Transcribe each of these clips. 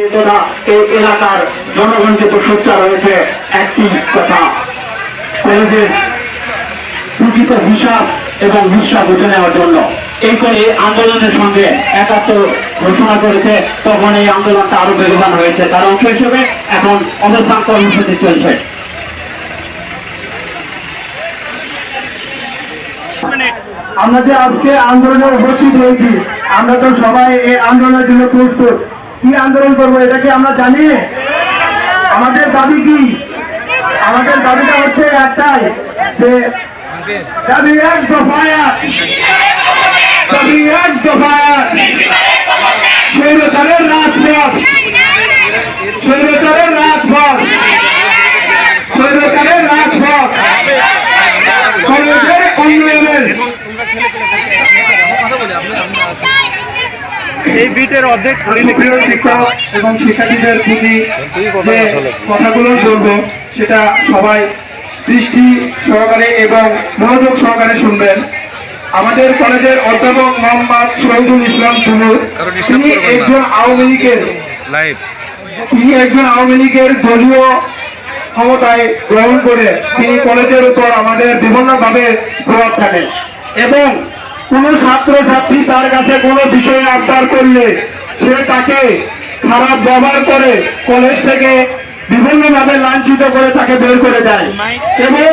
চেতনা এই এলাকার জনগণকে তো সোচ্চার হয়েছে একটি কথা। কলেজের প্রকৃত হিসাব এবং হিসাব বুঝে নেওয়ার জন্য এই করে এই আন্দোলনের সঙ্গে একাত্তর ঘোষণা করেছে তখন এই আন্দোলনটা আরও বেগবান হয়েছে। তার অংশ হিসেবে এখন অবস্থান কর্মসূচি চলছে। আমরা যে আজকে আন্দোলনে উপস্থিত হয়েছি আমরা তো সবাই এই আন্দোলনের জন্য প্রস্তুত। কি আন্দোলন করব এটা কি আমরা জানি? আমাদের দাবি কি? আমাদের দাবিটা হচ্ছে একটাই, যে দাবি এক দফায় এক। দফায় স্বৈরচারের রাজপথ। রাজপথ স্বৈরচারের রাজপথ কলেজের উন্নয়নের এই বিটের অর্ধেক সুপ্রিয় শিক্ষক এবং শিক্ষার্থীদের প্রতি যে কথাগুলো বলব সেটা সবাই দৃষ্টি সহকারে এবং মনোযোগ সহকারে শুনবেন। আমাদের কলেজের অধ্যাপক মোহাম্মদ শহীদুল ইসলাম তুমুর তিনি একজন আওয়ামী লীগের লাইভ তিনি একজন আওয়ামী লীগের দলীয় ক্ষমতায় গ্রহণ করে তিনি কলেজের উপর আমাদের বিভিন্নভাবে প্রভাব ফেলেন এবং কোন ছাত্র ছাত্রী তার কাছে কোনো বিষয়ে আবদার করলে সে তাকে খারাপ ব্যবহার করে কলেজ থেকে বিভিন্নভাবে লাঞ্ছিত করে তাকে বের করে দেয়। এবং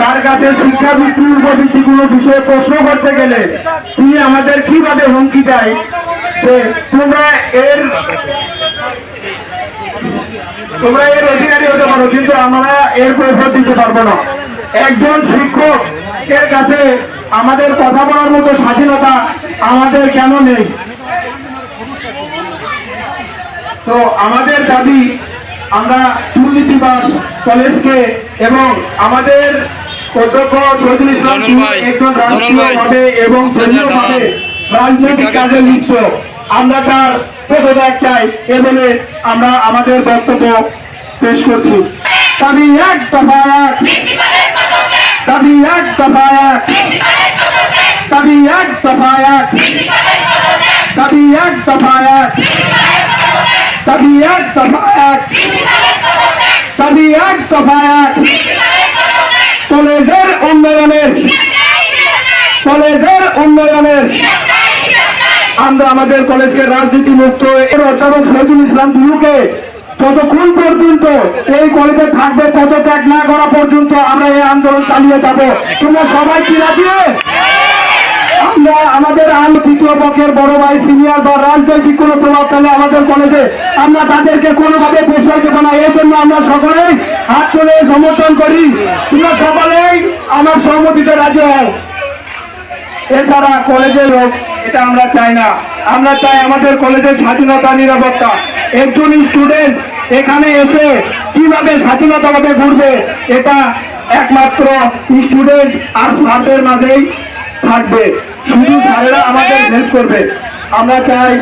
তার কাছে শিক্ষাবৃত্তির উপবৃত্তি কোনো বিষয়ে প্রশ্ন করতে গেলে তিনি আমাদের কীভাবে হুমকি দেয় যে তোমরা এর তোমরা এর অধিকারী হতে পারো, কিন্তু আমরা এর কৈফত দিতে পারব না। একজন শিক্ষক এর কাছে আমাদের কথা বলার মতো স্বাধীনতা আমাদের কেন নেই? তো আমাদের দাবি আমরা দুর্নীতিবাদ কলেজকে এবং আমাদের অধ্যক্ষ শহীদুল ইসলাম একজন রাষ্ট্রীয়ভাবে এবং দলীয়ভাবে রাজনৈতিক কাজে লিপ্ত। আমরা তার পদত্যাগ চাই এ বলে আমরা আমাদের বক্তব্য পেশ করছি। আমি এক দফা। এক দাবি এক দফা এক দাবি এক দফা এক দাবি এক দফা এক দাবি এক দফা এক দাবি এক দফা এক কলেজের উন্নয়নের কলেজের উন্নয়নের আমরা আমাদের কলেজকে রাজনীতি মুক্ত এর অধ্যাপক শহীদুল ইসলাম দুলুকে যতক্ষণ পর্যন্ত এই কলেজে থাকবে পদত্যাগ না করা পর্যন্ত আমরা এই আন্দোলন চালিয়ে যাব। তোমরা সবাই কি রাজি? আমরা আমাদের আলো তৃতীয় পক্ষের বড় ভাই, সিনিয়র বা রাজনৈতিক কোনো প্রভাব ফেলে আমাদের কলেজে। আমরা তাদেরকে কোনোভাবে প্রশ্রয় দেবো না। এই জন্য আমরা সকলেই হাত তুলে সমর্থন করি। তোমরা সকলেই আমার সহমতিতে রাজি হও। এছাড়া কলেজের লোক, এটা আমরা চাই না। আমরা চাই আমাদের কলেজের স্বাধীনতা, নিরাপত্তা। একজন স্টুডেন্ট এখানে এসে কীভাবে স্বাধীনতাভাবে ঘুরবে, এটা একমাত্র স্টুডেন্ট আর স্যারদের মাঝেই থাকবে। শুধু স্যারেরা আমাদের হেল্প করবে। আমরা চাই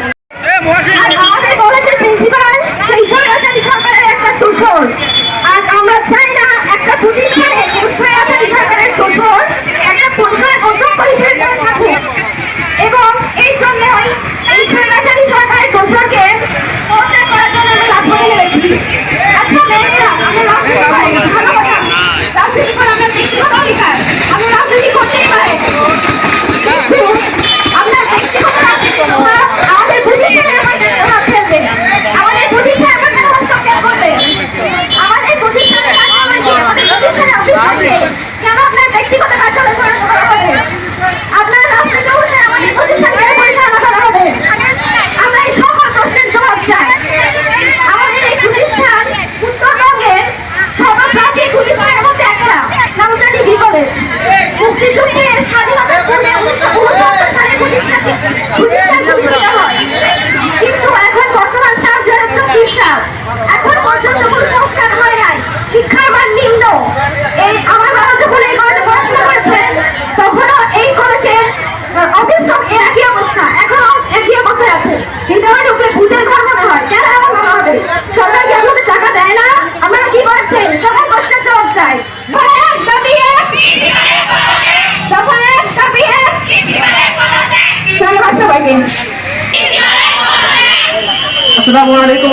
থাকেন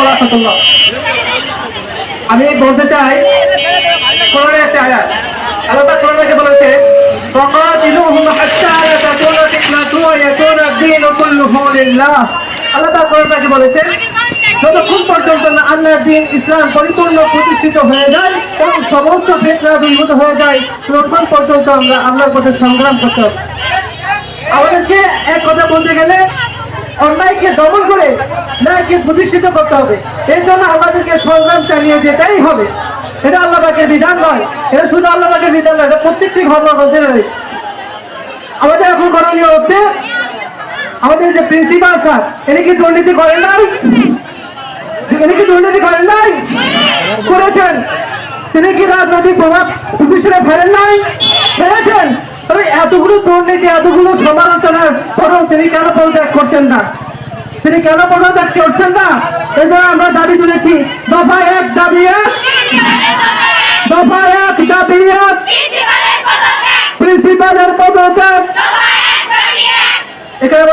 রহমতুল্লাহ। আমি বলতে চাই কোরআনে একটা আয়াত। আল্লাহ কোরআনকে বলেছে পর্যন্ত না দিন পরিপূর্ণ হয়ে যায় এবং সমস্ত হয়ে যায় পর্যন্ত আমরা সংগ্রাম আমাদেরকে এক কথা বলতে গেলে অন্যায়কে দমন করে ন্যায়কে প্রতিষ্ঠিত করতে হবে। এর জন্য আমাদেরকে সংগ্রাম চালিয়ে যেতেই হবে। এটা আল্লাহ পাকের বিধান নয়। এটা শুধু আল্লাহ পাকের বিধান নয়, এটা প্রত্যেকটি ঘটে রয়েছে। আমাদের এখন করণীয় হচ্ছে, আমাদের যে প্রিন্সিপাল স্যার এনে কি দুর্নীতি করেন নাই? এনে কি দুর্নীতি করেন নাই? করেছেন। তিনি কি রাজনৈতিক প্রভাব প্রতিষ্ঠানে ফেলেন নাই? ফেলেছেন। তবে এতগুলো দুর্নীতি এতগুলো সমালোচনার পরেও তিনি কেন পদত্যাগ করছেন না? তিনি কেন পদত্যাগ করছেন না? এজন্য আমরা দাবি তুলেছি দফা এক দাবি এক দফা এক দাবি এক প্রিন্সিপালের পদত্যাগ। এখানে